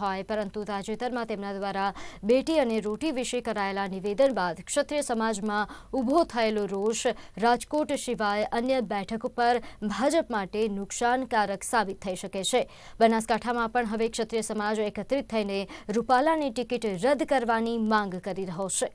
હોય, પરંતુ તાજેતરમાં તેમના દ્વારા બેટી અને રોટી વિશે કરાયેલા નિવેદન બાદ ક્ષત્રિય સમાજમાં ઊભો થયેલો રોષ રાજકોટ સિવાય અન્ય બેઠક ઉપર ભાજપ માટે નુકસાનકારક સાબિત થઈ શકે છે. બનાસકાંઠામાં પણ હવે ક્ષત્રિય સમાજ એકત્રિત થઈને રૂપાલાની ટિકિટ રદ કરવાની માંગ કરી રહ્યો છે.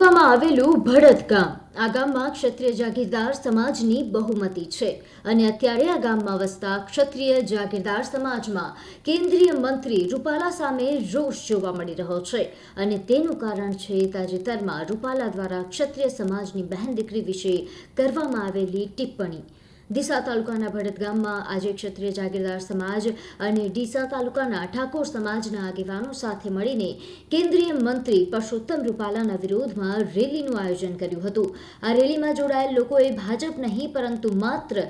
માં આવેલું ભડત ગામ. આ ગામમાં ક્ષત્રિય જાગીરદાર સમાજની બહુમતી છે અને અત્યારે આ ગામમાં વસતા ક્ષત્રિય જાગીરદાર સમાજમાં કેન્દ્રીય મંત્રી રૂપાલા સામે રોષ જોવા મળી રહ્યો છે અને તેનું કારણ છે તાજેતરમાં રૂપાલા દ્વારા ક્ષત્રિય સમાજની બહેન દીકરી વિશે કરવામાં આવેલી ટિપ્પણી. ડીસા તાલુકાના ભડત ગામમાં આજે ક્ષત્રિય જાગીરદાર સમાજ અને ડીસા તાલુકાના ઠાકોર સમાજના આગેવાનો સાથે મળીને કેન્દ્રીય મંત્રી પરસોત્તમ રૂપાલાના વિરોધમાં રેલીનું આયોજન કર્યું હતું. આ રેલીમાં જોડાયેલ લોકોએ ભાજપ નહીં, પરંતુ માત્ર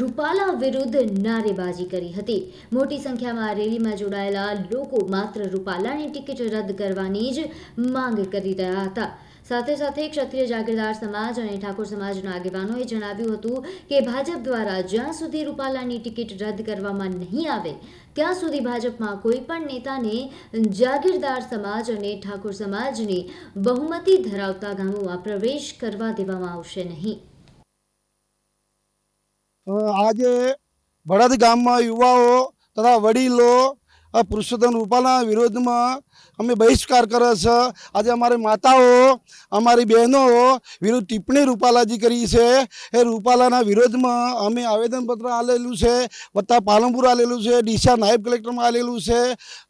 રૂપાલા વિરુદ્ધ નારેબાજી કરી હતી. મોટી સંખ્યામાં આ રેલીમાં જોડાયેલા લોકો માત્ર રૂપાલાની ટિકિટ રદ કરવાની જ માંગ કરી રહ્યા હતા. સાથે સાથે ક્ષત્રિય જાગીરદાર સમાજ અને ઠાકોર સમાજના આગેવાનોએ જણાવ્યું હતું કે ભાજપ દ્વારા જ્યાં સુધી રૂપાલાની ટિકિટ રદ કરવામાં નહીં આવે, ત્યાં સુધી ભાજપમાં કોઈ પણ નેતાને જાગીરદાર સમાજ અને ઠાકોર સમાજની બહુમતી ધરાવતા ગામોમાં પ્રવેશ કરવા દેવામાં આવશે નહીં. આજે ભડદ ગામમાં યુવાઓ તથા વડીલો પુરુષોત્તમ રૂપાલાના વિરોધમાં અમે બહિષ્કાર કરે છે. આજે અમારી માતાઓ, અમારી બહેનો વિરુદ્ધ ટિપ્પણી રૂપાલાજી કરી છે. એ રૂપાલાના વિરોધમાં અમે આવેદનપત્ર આલેલું છે, વત્તા પાલનપુર આલેલું છે, ડીસા નાયબ કલેક્ટરમાં આલેલું છે.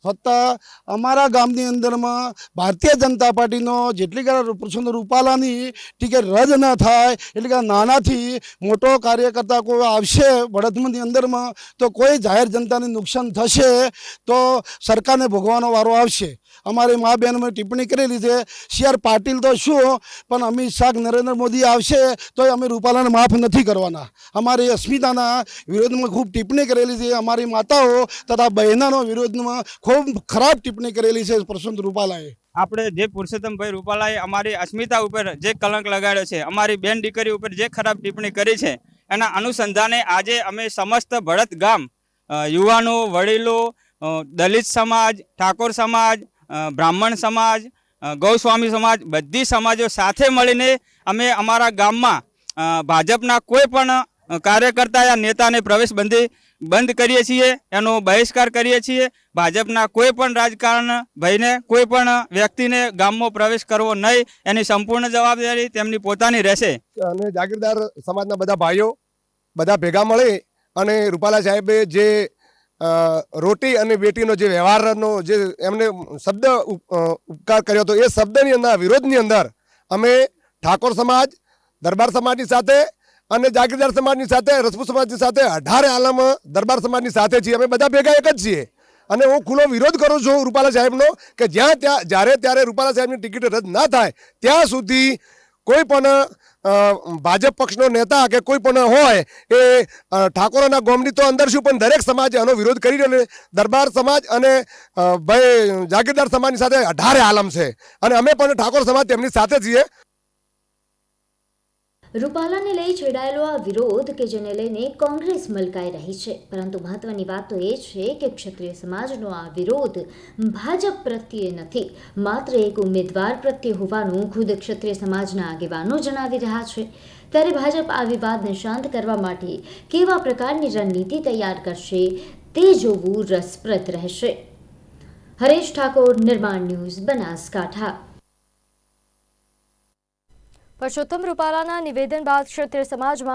વત્તા અમારા ગામની અંદરમાં ભારતીય જનતા પાર્ટીનો જેટલી કે પુરુષોત્તમ રૂપાલાની ટિકિટ રદ ન થાય, એટલે કે નાનાથી મોટો કાર્યકર્તા કોઈ આવશે વડદમની અંદરમાં, તો કોઈ જાહેર જનતાને નુકસાન થશે, તો સરકારને ભોગવાનો વારો આવશે. અમારી મા બહેનોએ ટિપ્પણી કરેલી છે સી આર પાટીલ તો શું? પણ અમિત શાહ, નરેન્દ્ર મોદી આવશે તો અમે રૂપાલાને માફ નથી કરવાના. અમારી અસ્મિતાના વિરોધમાં ખૂબ ટિપ્પણી કરેલી છે. અમારી માતાઓ તથા બહેનોનો વિરોધમાં ખૂબ ખરાબ ટિપ્પણી કરેલી છે પ્રશાંત રૂપાલાએ. આપણે જે પુરુષોત્તમભાઈ રૂપાલાએ અમારી અસ્મિતા ઉપર જે કલંક લગાડ્યો છે, અમારી બેન દીકરી ઉપર જે ખરાબ ટિપ્પણી કરી છે, એના અનુસંધાને આજે અમે સમસ્ત ભરત ગામ યુવાનો, વડીલો દલિત સમાજ, ઠાકોર સમાજ બ્રાહ્મણ સમાજ ગૌસ્વામી સમાજ બધી સમાજો સાથે મળીને અમે અમારા ગામમાં ભાજપના કોઈ પણ કાર્યકર્તા યા નેતાને પ્રવેશ બંધી કરીએ છીએ, એનો બહિષ્કાર કરીએ છીએ. ભાજપના કોઈ પણ રાજકારણ ભાઈને કોઈ પણ વ્યક્તિને ગામમાં પ્રવેશ કરવો નહીં. એની સંપૂર્ણ જવાબદારી તેમની પોતાની રહેશે. અને જાગીરદાર સમાજના બધા ભાઈઓ, બધા ભેગા મળે અને રૂપાલા સાહેબે જે રોટી અને બેટીનો જે વ્યવહારનો જે એમને શબ્દ ઉપકાર કર્યો હતો, એ શબ્દની અંદર વિરોધની અંદર અમે ઠાકોર સમાજ, દરબાર સમાજની સાથે અને જાગીરદાર સમાજની સાથે રસપૂત સમાજની સાથે, અઢારે આલમ દરબાર સમાજની સાથે છીએ. અમે બધા ભેગા એક જ છીએ. અને હું ખુલ્લો વિરોધ કરું છું રૂપાલા સાહેબનો કે જ્યાં ત્યાં, જ્યારે ત્યારે રૂપાલા સાહેબની ટિકિટ રદ ના થાય, ત્યાં સુધી કોઈ પણ ભાજપ પક્ષનો નેતા કે કોઈ પણ હોય એ ઠાકોરના ગોમની તો અંદર શું પણ દરેક સમાજે આનો વિરોધ કરી રહ્યો દરબાર સમાજ અને ભાઈ, જાગીરદાર સમાજની સાથે અઢારે આલમ છે. અને અમે પણ ઠાકોર સમાજ તેમની સાથે છીએ. રૂપાલાને લઈ છેડાયેલો આ વિરોધ કે જેને લઈને કોંગ્રેસ મલકાઈ રહી છે. પરંતુ મહત્વની વાત તો એ છે કે ક્ષત્રિય સમાજનો આ વિરોધ ભાજપ પ્રત્યે નથી, માત્ર એક ઉમેદવાર પ્રત્યે હોવાનું ખુદ ક્ષત્રિય સમાજના આગેવાનો જણાવી રહ્યા છે. ત્યારે ભાજપ આ વિવાદને શાંત કરવા માટે કેવા પ્રકારની રણનીતિ તૈયાર કરશે તે જોવું રસપ્રદ રહેશે. હરેશ ઠાકોર, નિર્માણ ન્યૂઝ, બનાસકાંઠા. પરસોત્તમ રૂપાલાના નિવેદન બાદ ક્ષત્રિય સમાજમાં